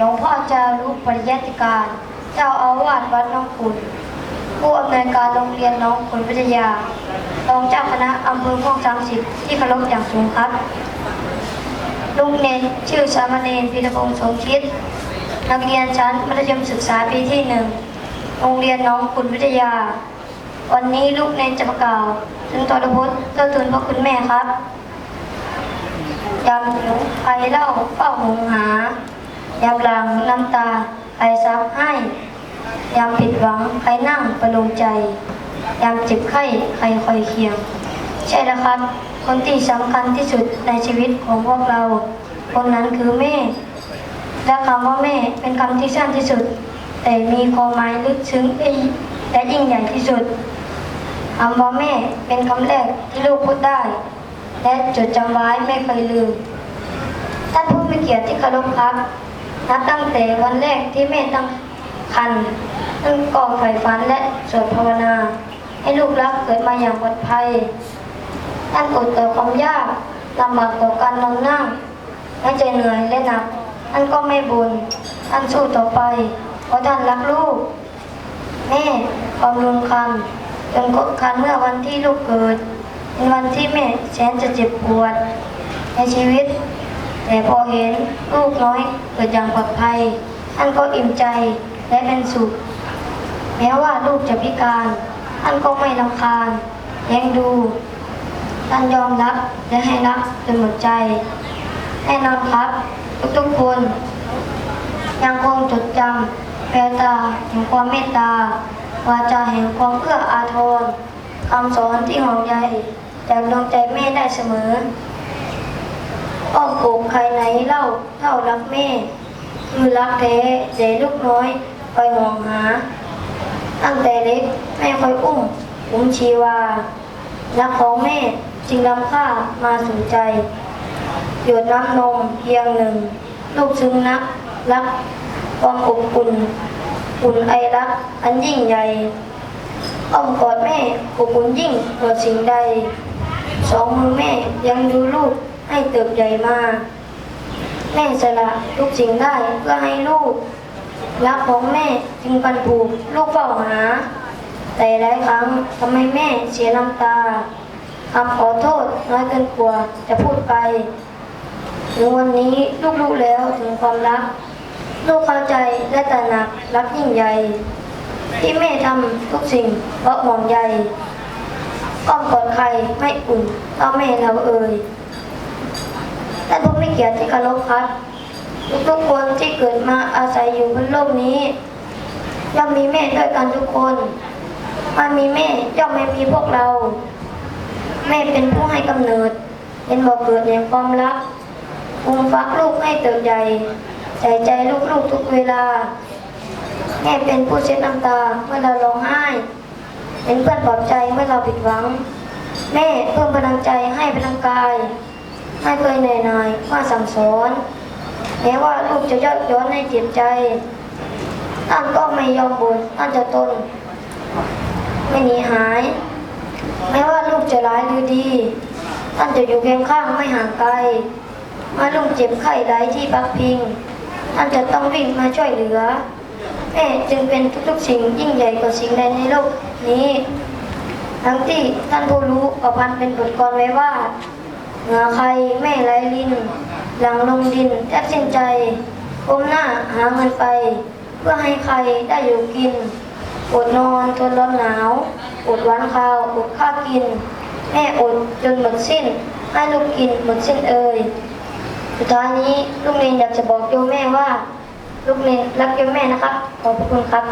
หลวงพ่อจารุปริยัติการ เจ้าอาวาสวัดน้องคุณผู้อำนวยการโรงเรียนน้องคุณวิทยา รองเจ้าคณะอำเภอพ่องสามสิบที่เคารพอย่างสูงครับ ลุงเนรชื่อสามเณรพิรพงศ์สมคิด นักเรียนชั้นมัธยมศึกษาปีที่หนึ่ง โรงเรียนน้องคุณวิทยา วันนี้ลูกเนรจะประกาศถึงตรพุทธเจ้าทูลพระคุณแม่ครับยำหนูไปเล่าเฝ้าหงหา ยามหลังน้ำตาใครซับให้ ยามผิดหวังใครนั่งประโลมใจ ยามเจ็บไข้ใครคอยเคียง ใช่แล้วครับ คนที่สำคัญที่สุดในชีวิตของพวกเรา คนนั้นคือแม่ และคำว่าแม่เป็นคำที่สั้นที่สุด แต่มีความหมายลึกซึ้งและยิ่งใหญ่ที่สุดคำว่าแม่เป็นคำแรกที่ลูกพูดได้ และจดจำไว้ไม่เคยลืมท่านผู้มีเกียรติที่เคารพครับ นับตั้งแต่วันแรกที่แม่ตั้งครรภ์ตั้งก่อไฟฝันและสวดภาวนา ให้ลูกรักเกิดมาอย่างปลอดภัยท่านอดต่อความยากลำบากต่อการนอนนั่งให้ใจเหนื่อยและหนักท่านก็ไม่บ่นท่านสู้ต่อไป เพราะท่านรักลูก แม่บำรุงคันจนครบคันเมื่อวันที่ลูกเกิด เป็นวันที่แม่แสนจะเจ็บปวด ในชีวิต แต่พอเห็นลูกน้อยเกิดอย่างปลอดภัย ท่านก็อิ่มใจและเป็นสุข แม้ว่าลูกจะพิการ ท่านก็ไม่รำคาญเลี้ยงดู ท่านยอมรับและให้รักจนหมดใจแน่นอนครับ ทุกๆคน ยังคงจดจำแววตาแห่งความเมตตาวาจาแห่งความเอื้ออาทรคำสอนที่ห่วงใยจากดวงใจแม่ได้เสมอ อ้อมอกใครไหนเล่าเท่ารักแม่ คือรักแท้ใจลูกน้อยคอยห่วงหา ตั้งแต่เล็กแม่คอยอุ้มอุ้มชีวารักของแม่จึงล้ำค่ามาสู่ใจ หยดน้ำนมเพียงหนึ่ง ลูกซึ้งนัก รักความอบอุ่นอุ่นไอรักอันยิ่งใหญ่อ้อมกอดแม่อบอุ่นยิ่งกว่าสิ่งใด สองมือแม่ยังดูลูก ให้เติบใหญ่มา แม่สละทุกสิ่งได้เพื่อให้ลูก รักของแม่จึงปันผูกลูกเฝ้าหา แต่หลายครั้งทำให้แม่เสียน้ำตาคำขอโทษน้อยเกินกว่าจะพูดไปถึงวันนี้ลูกรู้แล้วถึงความรัก ลูกเข้าใจและตระหนักรักยิ่งใหญ่ที่แม่ทำทุกสิ่งเพราะห่วงใยอ้อมกอดใครไม่อุ่นเท่าแม่เราเอ่ย และทุกไม่เกียรติที่เคารพครับ ทุกๆคนที่เกิดมาอาศัยอยู่บนโลกนี้ย่อมมีแม่ด้วยกันทุกคนถ้ามีแม่ย่อมไม่มีพวกเรา แม่เป็นผู้ให้กำเนิด เป็นบ่อเกิดแห่งความรักคุมฟักลูกให้เติบใหญ่ใส่ใจลูกๆทุกเวลา แม่เป็นผู้เช็ดน้ำตาเมื่อเราร้องไห้ เป็นเพื่อนปลอบใจเมื่อเราผิดหวัง แม่เพิ่มพลังใจให้พลังกาย ไม่เคยเหนื่อยหน่ายว่าสั่งสอนแม้ว่าลูกจะยอดย้อนให้เจ็บใจท่านก็ไม่ยอมบ่นท่านจะทนไม่หนีหายแม้ว่าลูกจะร้ายหรือดีท่านจะอยู่เคียงข้างไม่ห่างไกลเมื่อลูกเจ็บไข้ไร้ที่พักพิงท่านจะต้องวิ่งมาช่วยเหลือแม่จึงเป็นทุกๆสิ่งยิ่งใหญ่กว่าสิ่งใดในโลกนี้ ทั้งที่ท่านผู้รู้ประพันธ์เป็นบทกลอนไว้ว่า เหงื่อใครแม่ไรลิน หลังลงดินแทบสิ้นใจก้มหน้าหาเงินไป เพื่อให้ใครได้อยู่กินอดนอนทนร้อนหนาวอดหวานข้าวอดข้าวกิน แม่อดจนหมดสิ้น ให้ลูกกินหมดสิ้นเอ่ยสุดท้ายนี้ลูกเนนอยากจะบอกโยมแม่ว่า ลูกเนนรักโยมแม่นะครับ ขอบพระคุณครับ